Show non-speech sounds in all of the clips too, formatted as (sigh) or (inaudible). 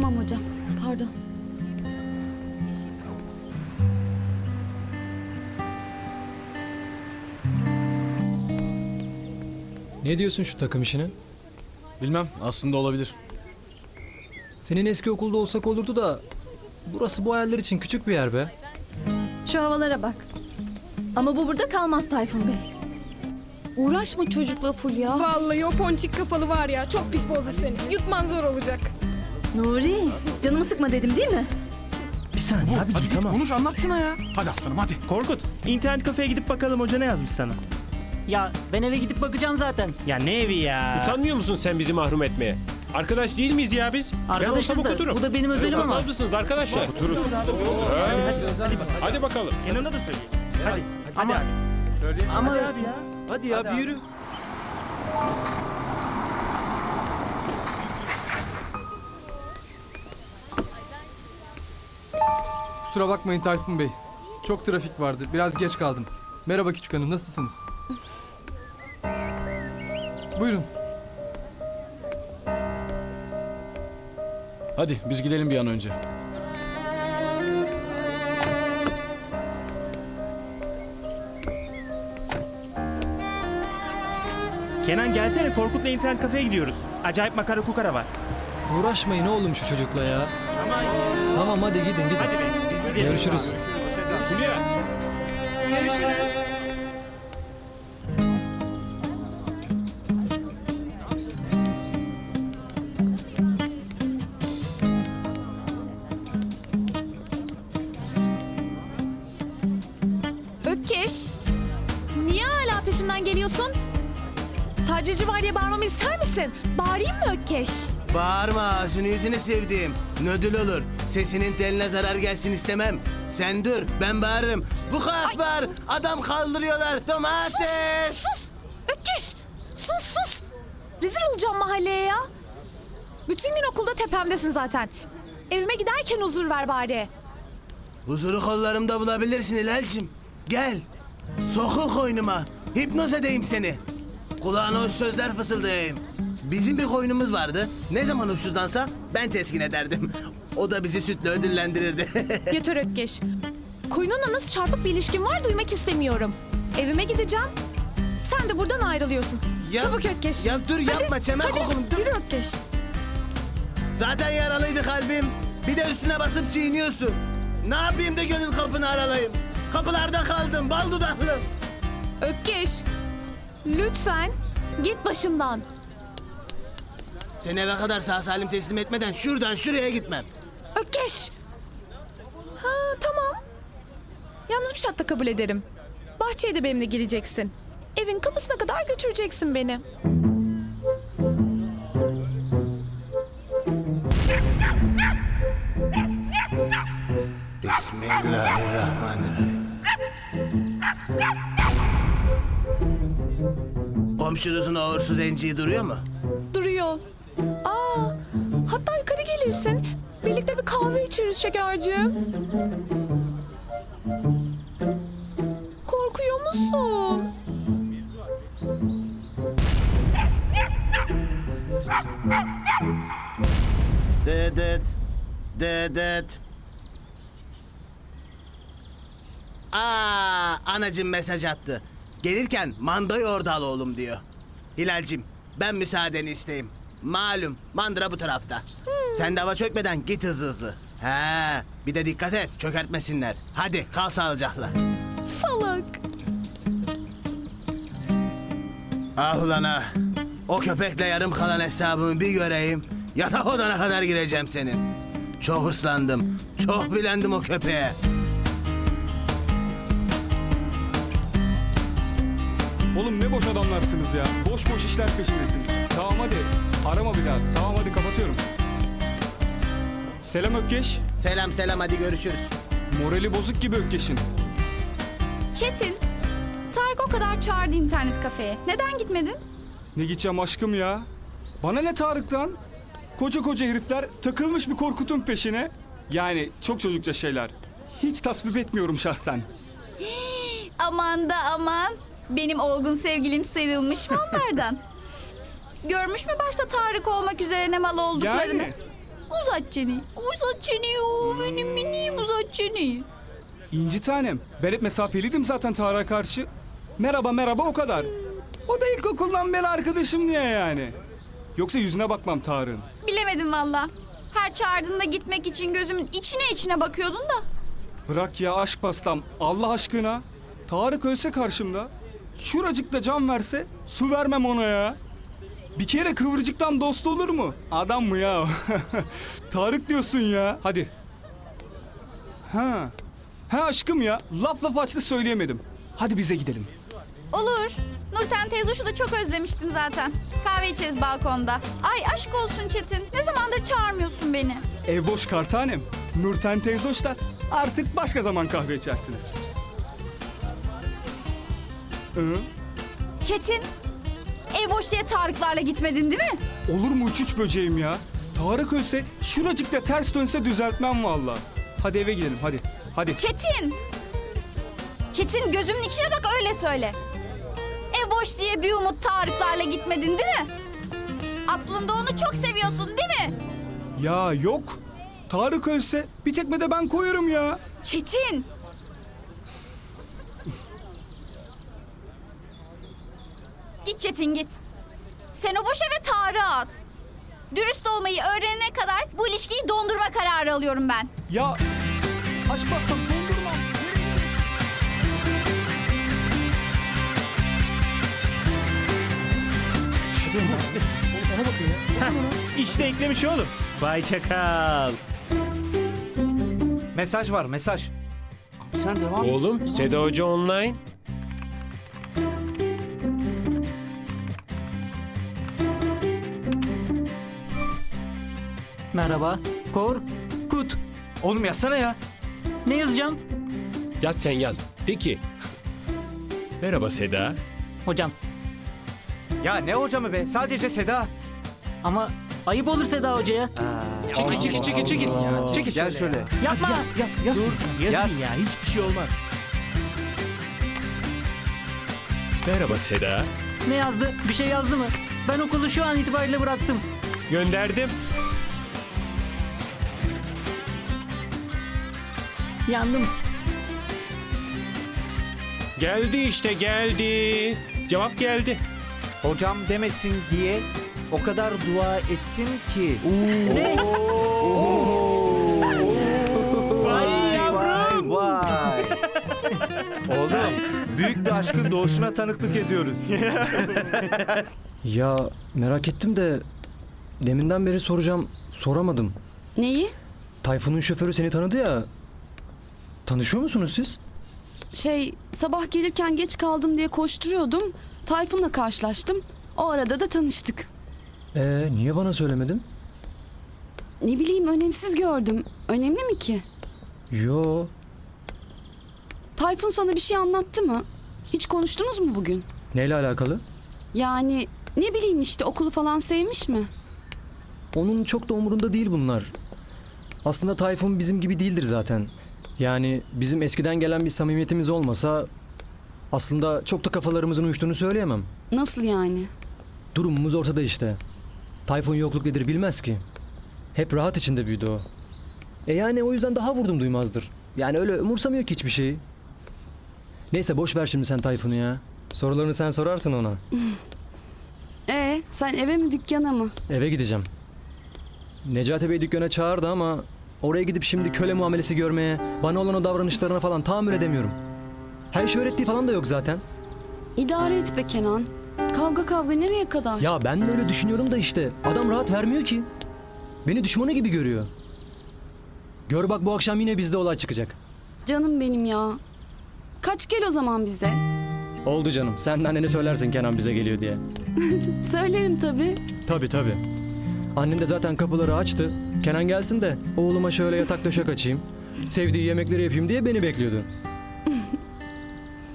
Tamam hocam. Pardon. Ne diyorsun şu takım işine? Bilmem aslında olabilir. Senin eski okulda olsak olurdu da burası bu hayaller için küçük bir yer be. Şu havalara bak. Ama bu burada kalmaz Tayfun Bey. Uğraşma çocukla Fulya. Vallahi o ponçik kafalı var ya çok pis bozdu seni. Yutman zor olacak. Nuri, canımı sıkma dedim değil mi? Bir saniye abicim Hadi git tamam. konuş anlat şuna ya. Hadi aslanım hadi. Korkut, internet kafeye gidip bakalım hoca ne yazmış sana. Ya ben eve gidip bakacağım zaten. Ya ne evi ya? Utanmıyor musun sen bizi mahrum etmeye? Arkadaş değil miyiz ya biz? ben Arkadaşız olsam da, okuturum. bu da benim özelim ama. Utanmaz mısınız arkadaşlar? Otururuz. Hadi, hadi bakalım. Hadi bakalım. Kenan'a da söyleyeyim. Hadi, hadi Ama- abi. Ama Hadi abi ya. Hadi ya bir yürü. Kusura bakmayın Tayfun Bey. Çok trafik vardı. Biraz geç kaldım. Merhaba küçük hanım, nasılsınız? Buyurun. Hadi biz gidelim bir an önce. Kenan gelsene Korkut'la internet kafeye gidiyoruz. Acayip makara kukara var. Uğraşmayın oğlum şu çocukla ya. Ama Tamam hadi gidin gidin. hadi be gidelim. Görüşürüz. Fulya. Görüşürüz. Ökkeş. Niye hala peşimden geliyorsun? Tacici var diye bağırmamı ister misin? Bağırayım mı Ökkeş? Bağırma ağzını yüzünü sevdiğim. Nödül olur. Sesinin teline zarar gelsin istemem. Sen dur ben bağırırım. Bu kadar bağır. Adam kaldırıyorlar. Domates. Sus! Ökkeş! Sus sus! Rezil olacağım mahalleye ya. Bütün gün okulda tepemdesin zaten. Evime giderken huzur ver bari. Huzuru kollarımda bulabilirsin Hilal'cim. Gel. Sokul koynuma. Hipnoz edeyim seni. Kulağına hoş sözler fısıldayayım. Bizim bir koynumuz vardı. Ne zaman uçsuzlansa ben teskin ederdim. O da bizi sütle ödüllendirirdi. (laughs) Yeter Ökkeş. Koyununla nasıl çarpık bir ilişkin var duymak istemiyorum. Evime gideceğim. Sen de buradan ayrılıyorsun. Ya- Çabuk Ökkeş. ya dur yapma çemen hadi, kokulum. Dur. Yürü Ökkeş. Zaten yaralıydı kalbim. Bir de üstüne basıp çiğniyorsun. Ne yapayım da gönül kapını aralayım? Kapılarda kaldım bal dudaklı. Ökkeş. Lütfen git başımdan. Seni eve kadar sağ salim teslim etmeden şuradan şuraya gitmem. Ökkeş. Ha tamam. Yalnız bir şartla kabul ederim. Bahçeye de benimle gireceksin. Evin kapısına kadar götüreceksin beni. Bismillahirrahmanirrahim. Komşunuzun uğursuz enciği duruyor mu? Gelirsin. Birlikte bir kahve içeriz şekerciğim. Korkuyor musun? Dedet. Dedet. Aa, anacım mesaj attı. Gelirken manda yoğurdu al oğlum diyor. Hilal'cim ben müsaadeni isteyeyim. Malum mandıra bu tarafta. Sen de hava çökmeden git hızlı hızlı. He, bir de dikkat et çökertmesinler. Hadi kal sağlıcakla. Salak. Ah ulan ah. O köpekle yarım kalan hesabımı bir göreyim. Yatak odana kadar gireceğim senin. Çok hırslandım. Çok bilendim o köpeğe. Oğlum ne boş adamlarsınız ya. Boş boş işler peşindesiniz. Tamam hadi. Arama bir daha. Tamam hadi kapatıyorum. Selam Ökkeş. Selam selam hadi görüşürüz. Morali bozuk gibi Ökkeş'in. Çetin, Tarık o kadar çağırdı internet kafeye. Neden gitmedin? Ne gideceğim aşkım ya. Bana ne Tarık'tan? Koca koca herifler takılmış bir Korkut'un peşine. Yani çok çocukça şeyler. Hiç tasvip etmiyorum şahsen. (gasps) Aman da aman. Benim olgun sevgilim sıyrılmış mı onlardan? (laughs) Görmüş mü başta Tarık olmak üzere ne mal olduklarını? Yani Uzat çeneyi. Uzat çeneyi. Oo, benim miniğim uzat çeneyi. İnci tanem. Ben hep mesafeliydim zaten Tarık'a karşı. Merhaba merhaba o kadar. O da ilkokuldan beri arkadaşım diye yani. Yoksa yüzüne bakmam Tarık'ın. Bilemedim valla. Her çağırdığında gitmek için gözümün içine içine bakıyordun da. Bırak ya aşk pastam. Allah aşkına. Tarık ölse karşımda. Şuracıkta can verse su vermem ona ya. Bir kere kıvırcıktan dost olur mu? Adam mı ya? (laughs) Tarık diyorsun ya. Hadi. Ha. Ha aşkım ya. Laf laf açtı söyleyemedim. Hadi bize gidelim. Olur. Nurten teyze şu da çok özlemiştim zaten. Kahve içeriz balkonda. Ay aşk olsun Çetin. Ne zamandır çağırmıyorsun beni. Ev boş kartanem. Nurten teyze hoş da artık başka zaman kahve içersiniz. Hı? Çetin. Ev boş diye Tarıklarla gitmedin değil mi? Olur mu uç uç böceğim ya? Tarık ölse şuracıkta ters dönse düzeltmem valla. Hadi eve gidelim hadi. Hadi. Çetin. Çetin gözümün içine bak öyle söyle. Ev boş diye bir umut Tarıklarla gitmedin değil mi? Aslında onu çok seviyorsun değil mi? Ya yok. Tarık ölse bir tekme de ben koyarım ya. Çetin. Git Çetin git. Sen o boş eve Tarık'ı at. Dürüst olmayı öğrenene kadar bu ilişkiyi dondurma kararı alıyorum ben. Ya aşk bastan dondurma. Nereye gidiyorsun? İşte eklemiş oğlum. Vay çakal. Mesaj var mesaj. Oğlum Seda Hoca online. Merhaba. Korkut. Oğlum yazsana ya. Ne yazacağım? Yaz sen yaz. De ki. Merhaba Seda. Hocam. Ya ne hocamı be? Sadece Seda. Ama ayıp olur Seda Hoca'ya. Çekil çekil çekil çekil. Çekil. Gel şöyle. Yapma. Yaz, yaz. Dur, yazın Yaz. ya hiçbir şey olmaz. Merhaba Seda. Ne yazdı? Bir şey yazdı mı? Ben okulu şu an itibariyle bıraktım. Gönderdim. Yandım. Geldi işte geldi. Cevap geldi. Hocam demesin diye o kadar dua ettim ki. Ne? Vay yavrum. Vay. Oğlum büyük bir aşkın doğuşuna tanıklık ediyoruz. (laughs) Ya merak ettim de deminden beri soracağım soramadım. Neyi? Tayfun'un şoförü seni tanıdı ya. Tanışıyor musunuz siz? Şey sabah gelirken geç kaldım diye koşturuyordum. Tayfun'la karşılaştım. O arada da tanıştık. Ee niye bana söylemedin? Ne bileyim önemsiz gördüm. Önemli mi ki? Yo. Tayfun sana bir şey anlattı mı? Hiç konuştunuz mu bugün? Neyle alakalı? Yani ne bileyim işte okulu falan sevmiş mi? Onun çok da umurunda değil bunlar. Aslında Tayfun bizim gibi değildir zaten. Yani bizim eskiden gelen bir samimiyetimiz olmasa aslında çok da kafalarımızın uyuştuğunu söyleyemem. Nasıl yani? Durumumuz ortada işte. Tayfun yokluk nedir bilmez ki. Hep rahat içinde büyüdü o. E yani o yüzden daha vurdum duymazdır. Yani öyle umursamıyor ki hiçbir şeyi. Neyse boş ver şimdi sen Tayfun'u ya. Sorularını sen sorarsın ona. Ee, (laughs) sen eve mi dükkana mı? Eve gideceğim. Necati Bey dükkana çağırdı ama oraya gidip şimdi köle muamelesi görmeye, bana olan o davranışlarına falan tahammül edemiyorum. Her şey öğrettiği falan da yok zaten. İdare et be Kenan. Kavga kavga nereye kadar? Ya ben de öyle düşünüyorum da işte adam rahat vermiyor ki. Beni düşmanı gibi görüyor. Gör bak bu akşam yine bizde olay çıkacak. Canım benim ya. Kaç gel o zaman bize. Oldu canım. Sen de annene söylersin Kenan bize geliyor diye. (laughs) Söylerim tabii. Tabii tabii. Annen de zaten kapıları açtı. Kenan gelsin de oğluma şöyle yatak döşek açayım. Sevdiği yemekleri yapayım diye beni bekliyordu.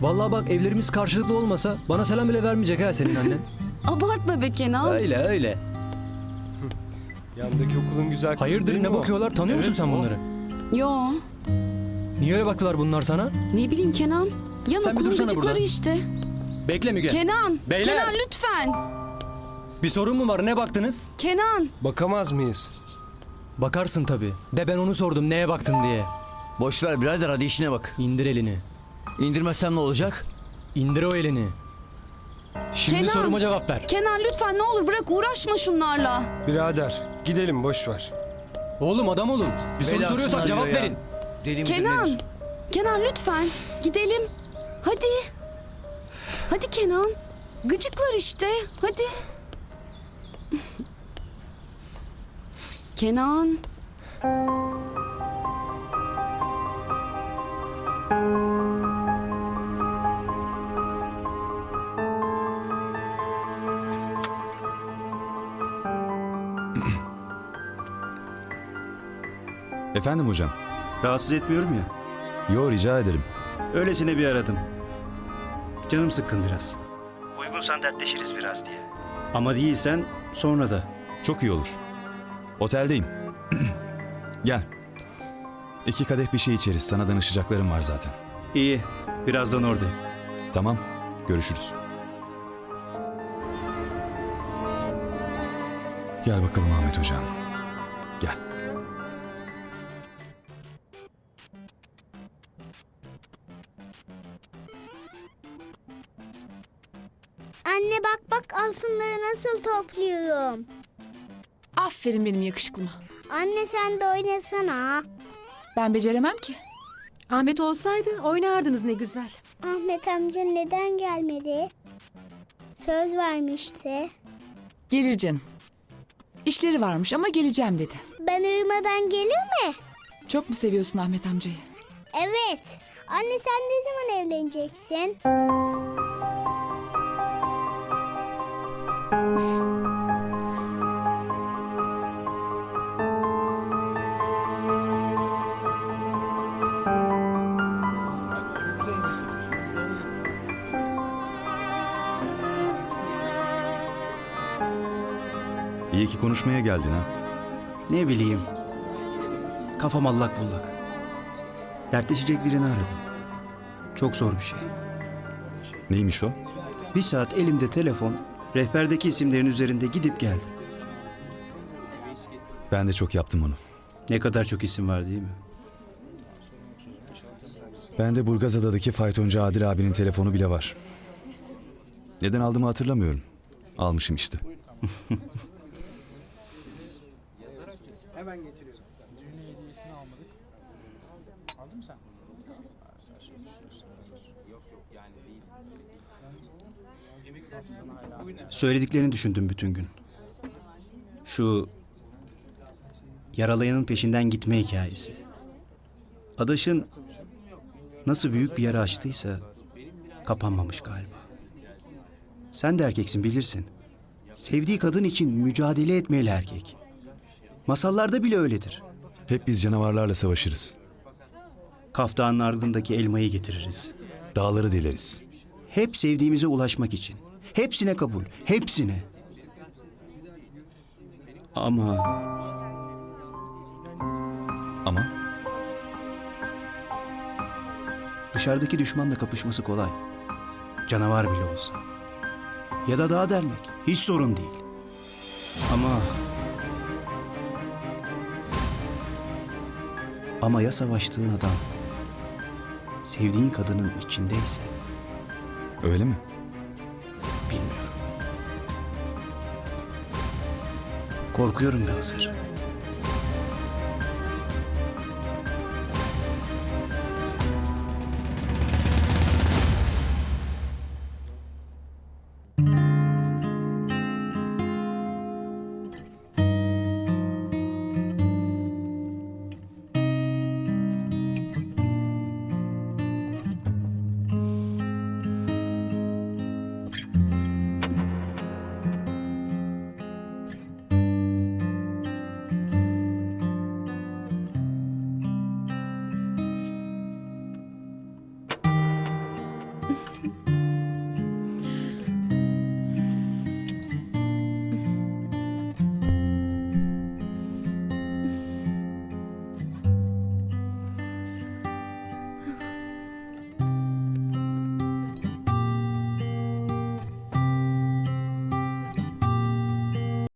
Vallahi bak evlerimiz karşılıklı olmasa bana selam bile vermeyecek ha senin annen. (laughs) Abartma be Kenan. öyle öyle. Yandaki okulun güzel kızı Hayırdır değil ne mi o? bakıyorlar tanıyor musun Evet, sen o. bunları? Yo. Niye öyle baktılar bunlar sana? Ne bileyim Kenan. Yan Sen bir okulun dursana gıcıkları burada. işte. Bekle Müge. Kenan. Beyler. Kenan lütfen. Bir sorun mu var ne baktınız? Kenan. Bakamaz mıyız? Bakarsın tabii. De ben onu sordum neye baktın diye. Boş ver birader hadi işine bak. İndir elini. İndirmezsem ne olacak? İndir o elini. Şimdi Kenan! soruma cevap ver. Kenan lütfen ne olur bırak uğraşma şunlarla. Birader gidelim boş ver. Oğlum adam olun. Bir soru Belasını soruyorsak arıyor cevap ya. verin. Deli midir Kenan. nedir? Kenan lütfen gidelim. Hadi. Hadi Kenan. Gıcıklar işte. Hadi. Kenan. Efendim hocam. Rahatsız etmiyorum ya. Yo rica ederim. Öylesine bir aradım. Canım sıkkın biraz. Uygunsan dertleşiriz biraz diye. Ama değilsen sonra da. Çok iyi olur. Oteldeyim. (clears throat) Gel. İki kadeh bir şey içeriz. Sana danışacaklarım var zaten. İyi. Birazdan oradayım. Tamam. Görüşürüz. Gel bakalım Ahmet hocam. Gel. Nasıl topluyorum. Aferin benim yakışıklıma. Anne sen de oynasana. Ben beceremem ki. Ahmet olsaydı oynardınız ne güzel. Ahmet amca neden gelmedi? Söz vermişti. Gelir canım. İşleri varmış ama geleceğim dedi. Ben uyumadan gelir mi? Çok mu seviyorsun Ahmet amcayı? Evet. Anne sen ne zaman evleneceksin? İyi ki konuşmaya geldin ha. Ne bileyim. Kafam allak bullak. Dertleşecek birini aradım. Çok zor bir şey. Neymiş o? Bir saat elimde telefon, rehberdeki isimlerin üzerinde gidip geldim. Ben de çok yaptım onu. Ne kadar çok isim var değil mi? Ben de Burgazada'daki faytoncu Adil abinin telefonu bile var. Neden aldığımı hatırlamıyorum. Almışım işte. Söylediklerini düşündüm bütün gün. Şu yaralayanın peşinden gitme hikayesi. Adaşın nasıl büyük bir yara açtıysa kapanmamış galiba. Sen de erkeksin bilirsin. Sevdiği kadın için mücadele etmeli erkek. Masallarda bile öyledir. Hep biz canavarlarla savaşırız. Kaftanın ardındaki elmayı getiririz. Dağları deleriz. Hep sevdiğimize ulaşmak için. Hepsine kabul. Hepsine. Ama Ama dışarıdaki düşmanla kapışması kolay. Canavar bile olsa. Ya da dağ delmek. Hiç sorun değil. Ama... Ama ya savaştığın adam sevdiğin kadının içindeyse öyle mi? Korkuyorum Hızır.